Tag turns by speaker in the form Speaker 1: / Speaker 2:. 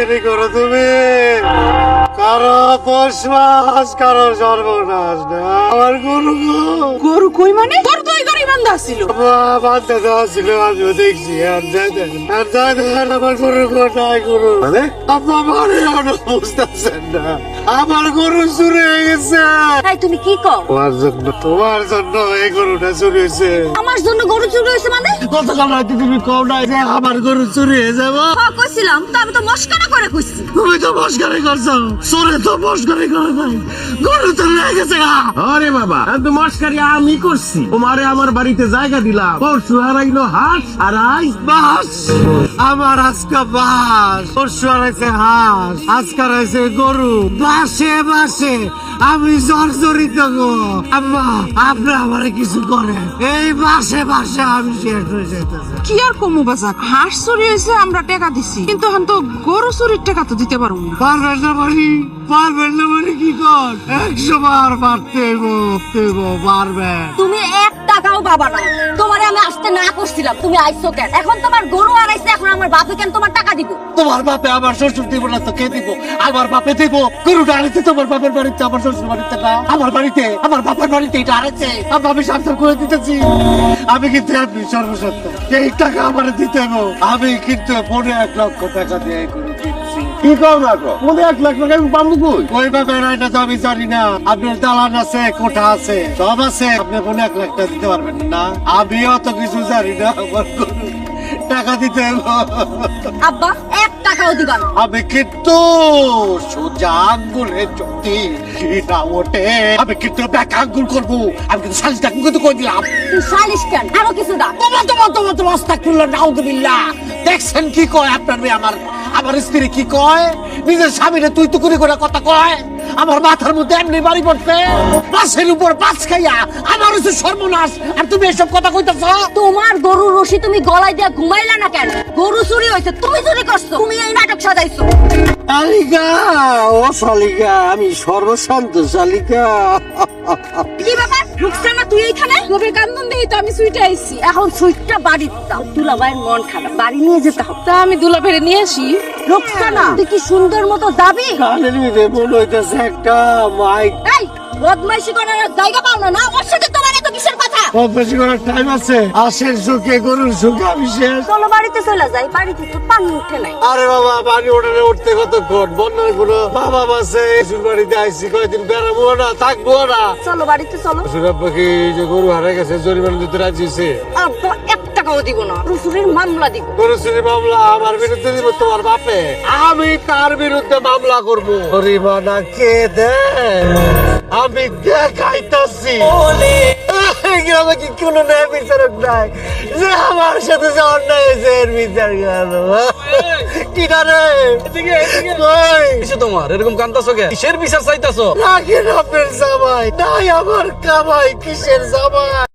Speaker 1: বিক্রি করো তুমি। কারও পোষমাস কারও সর্বনাশ না। আমার গরু
Speaker 2: গরু কই মানে? গরু তো গরু বান্ধা ছিল।
Speaker 1: বান্ধা দেওয়া ছিল আমিও দেখছি। আর যাই দেখেন আর যাই আমার গরু কোথায় গরু?
Speaker 3: মানে?
Speaker 1: আপনার মানে বুঝতেছেন না। আমার গরু চুরি হয়ে গেছে।
Speaker 4: তাই তুমি কি কও?
Speaker 1: তোমার জন্য তোমার জন্য এই গরুটা চুরি হয়েছে।
Speaker 4: আমার জন্য গরু চুরি হয়েছে মানে?
Speaker 1: গতকাল রাতে তুমি কও নাই যে আমার গরু চুরি হয়ে যাব।
Speaker 4: হ্যাঁ কইছিলাম তো আমি তো মস্কারা করে কইছি।
Speaker 1: তুমি তো মস্কারি করছ চোরে তো মস্কারি করে নাই। গরু তো লেগে গেছে
Speaker 3: আরে বাবা আমি তো মস্কারি আমি করছি। তোমারে আমার বাড়িতে জায়গা দিলাম। পরশু হারাইলো হাঁস আর আজ
Speaker 1: বাস আমার আজকা বাস পরশু হারাইছে হাঁস আজকা হারাইছে গরু। বাসে বাসে বাসে আমি জর্জরিত গো। আম্মা আপনি আমার কিছু করেন। এই বাসে বাসে আমি শেষ হয়ে যেতেছে
Speaker 2: কি আর কমু বাজার? হাঁস চুরি হয়েছে আমরা টাকা দিছি। কিন্তু এখন তো গরু চুরির টাকা তো দিতে পারব না।
Speaker 1: পারবেন না মানে পারবেন না মানে কি কর? একশো বার পারতে পারবেন
Speaker 4: তুমি টাকাও পাবা না। তোমারে আমি আসতে না করছিলাম, তুমি আইছো কেন? এখন তোমার গরু আড়াইছে এখন আমার বাপে কেন তোমার টাকা দিব?
Speaker 1: তোমার বাপে আমার শ্বশুর দিব না তো কে দিব? আমার বাপে দিব। গরুটা আনিতে তোমার বাপের বাড়িতে, আমার শ্বশুর বাড়িতে না। আমার বাড়িতে, আমার বাপের বাড়িতে এটা আনেছে। আব্বা আমি সাবধান করে দিতেছি। আমি কিন্তু আপনি সর্বসত্য এই টাকা আমার দিতে হবে। আমি কিন্তু পনেরো এক লক্ষ টাকা দিয়ে গরু কিনছি
Speaker 3: কি কও না কো মনে এক লাখ টাকা আমি পাবো কই?
Speaker 1: বাপের এটা তো আমি জানি না। আপনার দালান আছে কোঠা আছে সব আছে। আপনি পনেরো এক লাখ টাকা দিতে পারবেন না। আমিও তো কিছু জানি না আমার টাকা দিতে হবে
Speaker 4: আব্বা এক টাকাও দিবা না।
Speaker 1: আমি কিন্তু সোজা আঙ্গুলের চুক্তি না ওঠে আমি কিন্তু ব্যাক আঙ্গুল করব। আমি কিন্তু সালিশ ডাকুন কিন্তু করে দিলাম?
Speaker 4: তুই সালিশ কেন? আরও কিছু ডাক
Speaker 1: তোমার তোমার তোমার তোমার আস্তাকুল্লাহ নাউদুবিল্লাহ দেখছেন কি কয় আপনার মেয়ে আমার? আমার স্ত্রী কি কয়? নিজের স্বামীরে তুই তো করে কথা কয়? আমার মাথার মধ্যে এমনি বাড়ি পড়ছে। পাশের উপর পাশ খাইয়া আমার হচ্ছে সর্বনাশ। আর তুমি এসব কথা কইতেছ?
Speaker 4: তোমার গরুর রশি তুমি গলায় দিয়া ঘুমাইলা না কেন? গরু চুরি হয়েছে তুমি চুরি করছ। তুমি এই নাটক সাজাইছো।
Speaker 5: শালিকা ও শালিকা আমি সর্বশান্ত শালিকা।
Speaker 4: কি ব্যাপার? রুকসানা তুই এইখানে?
Speaker 2: গভীর কান্দন দেখি তো আমি সুইটে আইছি।
Speaker 4: এখন সুইটটা বাড়ি দাও তুলা ভাইয়ের মন খারাপ। বাড়ি নিয়ে যেতে হবে।
Speaker 2: তা আমি দুলা ফেরে নিয়ে আসি।
Speaker 4: রুকসানা তুই কি সুন্দর মতো দাবি
Speaker 5: কানের ভিতরে মনে হইতেছে একটা মাইক।
Speaker 4: এই বদমাইশি করার জায়গা পাও না না? এত
Speaker 1: করার টাইম আছে। সুখে গরুর সুখে আমি শেষ।
Speaker 4: চলো বাড়িতে চলে যাই। বাড়িতে তো পানি উঠে নাই।
Speaker 1: আরে বাবা উঠতে বন্যার কোনো বাবা বাসে। শ্বশুর বাড়িতে আইসি কয়দিন বেড়াবো না থাকব না।
Speaker 4: চলো বাড়িতে চলো।
Speaker 1: শ্বশুর পাখি যে গরু হারা গেছে জরিমানা দিতে রাজি হয়েছে?
Speaker 4: আব্বা এক টাকাও দিব না মামলা দিব।
Speaker 1: গরু মামলা আমার বিরুদ্ধে দিব তোমার বাপে? আমি তার বিরুদ্ধে মামলা করব? জরিমানা কে দে আমি দেখাইতাছি। এই গ্রামে কি কোনো ন্যায় বিচারক নাই? যে আমার সাথে যে অন্যায় হয়েছে এর বিচার গেল কি না রে
Speaker 6: কিসে তোমার এরকম কান্দাছো কে? কিসের বিচার চাইতাছো?
Speaker 1: রাখেন আপনার জামাই। নাই আমার কামাই কিসের জামাই?